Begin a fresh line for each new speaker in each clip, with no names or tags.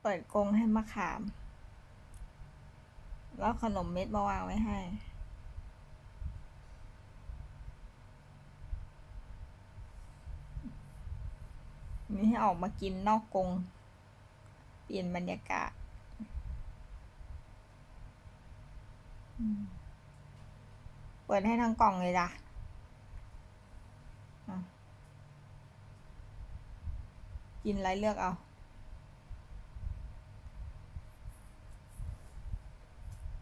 เปิดกรงให้มะขาม แล้วขนมเม็ดมาวางไว้ให้นี่ให้ออกมากินนอกกรงเปลี่ยนบรรยากาศเปิดให้ทั้งกล่องเลยจ้ะ กินอะไรเลือกเอา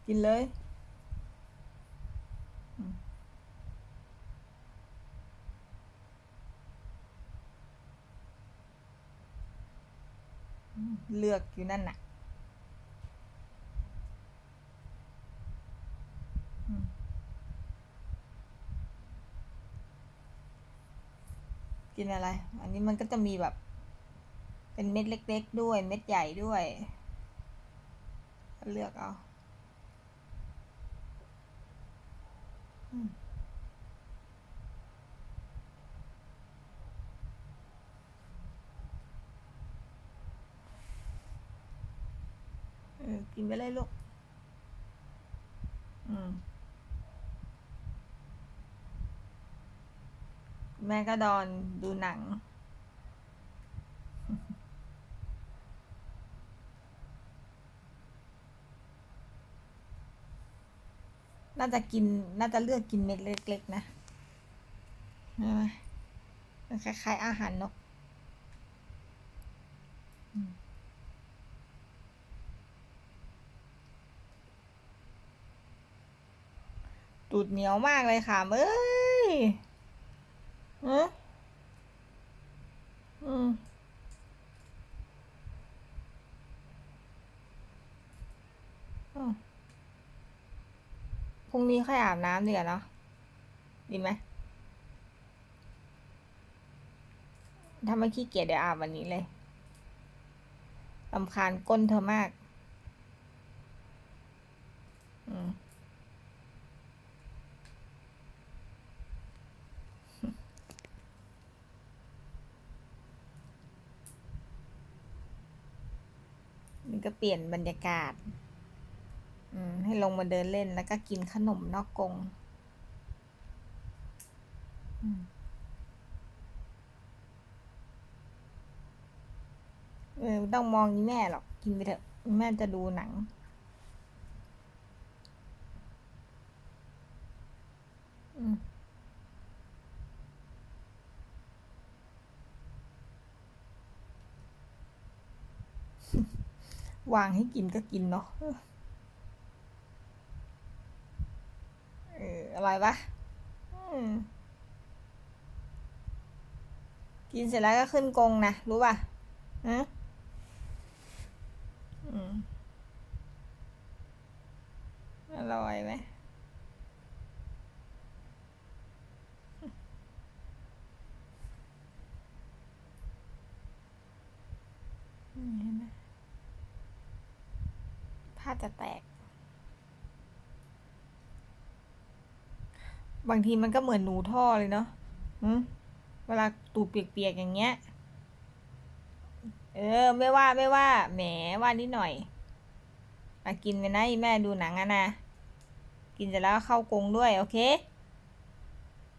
กินเลยเลือกอยู่นั่นน่ะกินอะไร อันนี้มันก็จะมีแบบ เป็นเม็ดเล็ก ๆ ด้วย เม็ดใหญ่ด้วย เลือกเอาอืมเออกินไปเลยลูก อืม แม่ก็ดอนดูหนัง น่าจะกิน น่าจะเลือกกินเม็ดเล็กๆนะใช่ไหมมันคล้ายๆอาหารนกตูดเหนียวมากเลยค่ะเอ้ยฮะอืมอืมพ รุ่งนี้ค่อยอาบน้ำดีกว่าเนาะดีไหมถ้าไม่ขี้เกียจเดี๋ยวอาบวันนี้เลยลำคาญก้นเธอมากอืมนี่ก็เปลี่ยนบรรยากาศ ให้ลงมาเดินเล่นแล้วก็กินขนมนอกกงอเออต้องมองอีแม่หรอก กินไปเถอะ แม่จะดูหนังวางให้กินก็กินเนาะ เอออ ร่อยปะกินเสร็จแล้วก็ขึ้นกงนะ รู้ป่ะอืมอร่อยไหมอืมเห็นไหมผ้าจะแตก บางทีมันก็เหมือนหนูท่อเลยเนาะเวลาตูดเปียกๆอย่างเงี้ย เออ ไม่ว่าไม่ว่า แหมว่านิดหน่อยมากินไปนะแม่ดูหนังอะนะ กินเสร็จแล้วเข้ากงด้วย โอเค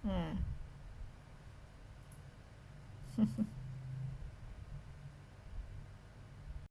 อืม